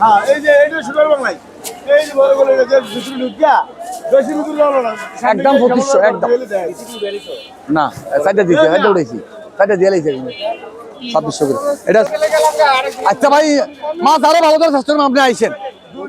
হ্যাঁ এই যে এইটা সুগার বাংলায়। এই যে বড় বড় যে দুপুরি ঢুকিয়া বেশি দুপুরি একদম 2500, একদম। না সাইডে দিয়েছে সাইডে উঠেছি। সাইডে দিয়ে লাইছে ছাব্বিশশো করে। এটা আচ্ছা ভাই মাছ আরও ভালো করে স্বাস্থ্য আপনি আইসেন।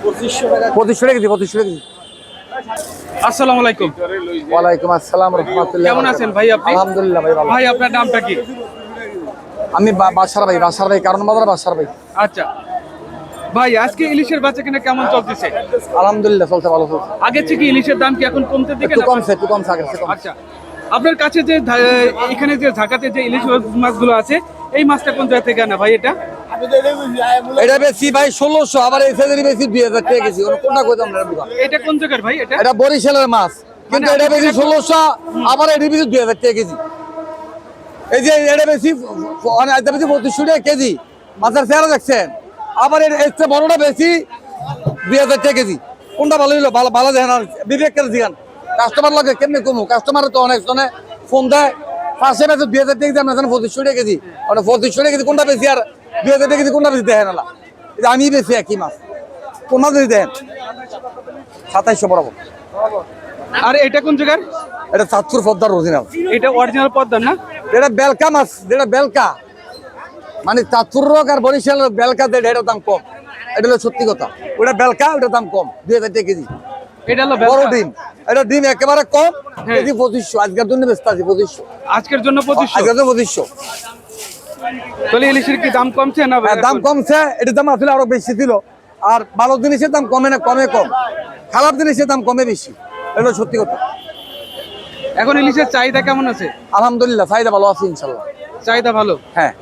পঁচিশশো টাকা দিই পঁচিশশো টাকা দিই আসসালামু আলাইকুম। ওয়ালাইকুম আসসালাম রহমতুল্লাহ কেমন আছেন ভাই আপনি? আলহামদুলিল্লাহ ভাই ভালো। ভাই আপনার নামটা কি? আমি বা- বাসার ভাই বাসার ভাই কারণ বাজার বাসার ভাই। আচ্ছা। ভাই আজকে ইলিশের বাচ্চা কিনা কেমন চলতেছে? আলহামদুলিল্লাহ চলছে ভালো চলছে। থেকে ইলিশের দাম কি এখন কমতে দিকে একটু না? কমছে একটু কমছে আগের আচ্ছা। আপনার কাছে যে এখানে যে ঢাকাতে যে ইলিশ মাছগুলো আছে এই মাছটা কোন জায়গা থেকে আনা ভাই এটা? এটা বেশি ভাই ষোলোশো আবার এই সাইজের বেশি দুই হাজার টাকা কেজি। কোনটা কইতাম এটা কোন জায়গার ভাই? এটা এটা বরিশালের মাছ। কিন্তু মানে এটা বেশি ষোলোশো আবার এটা বেশি দুই হাজার টাকা কেজি। এই যে এটা বেশি মানে এটা বেশি পঁচিশশো টাকা কেজি। মাছের চেহারা দেখছেন? আবার এর বড়টা বেশি দুই হাজার টাকা কেজি। কোনটা ভালো হইল? ভালো ভালো দেখেন বিবেক করে দিগান? কাস্টমার লাগে কেমনি কমু? কাস্টমার তো অনেক জনে ফোন দেয়। পাশে পাশে দুই হাজার টাকা কেজি আপনার পঁচিশশো টাকা কেজি। মানে পঁচিশশো টাকা কেজি কোনটা বেশি আর দুই হাজার টাকা কোনটা বেশি দেখেন না আমি বেশি একই মাছ। কোন মাছ বেশি দেখেন সাতাইশশো বরাবর। আর এটা কোন জায়গার? এটা চাঁদপুর পদ্মার অরিজিনাল এটা অরিজিনাল পদ্মা না? এটা বেলকা মাছ যেটা বেলকা। মানে চাঁদপুর রোগ আর বরিশাল বেলকা যেটা এটার দাম কম। এটা হলো সত্যি কথা। ওটা বেলকা ওটার দাম কম। দুই হাজার টাকা কেজি। এটা হলো বড় ডিম। এটা ডিম একেবারে কম। হ্যাঁ। কেজি পঁচিশশো। আজকের জন্য ব্যস্ত আছে পঁচিশশো। আজকের জন্য পঁচিশশো? আজকের জন্য পঁচিশশো। তাহলে ইলিশের কি দাম কমছে না দাম কমছে এটার দাম আসলে আরও বেশি ছিল। আর ভালো জিনিসের দাম কমে না কমে কম। খারাপ জিনিসের দাম কমে বেশি এটা সত্যি কথা। এখন ইলিশের চাহিদা কেমন আছে? আলহামদুলিল্লাহ চাহিদা ভালো আছে ইনশাল্লাহ। চাহিদা ভালো? হ্যাঁ।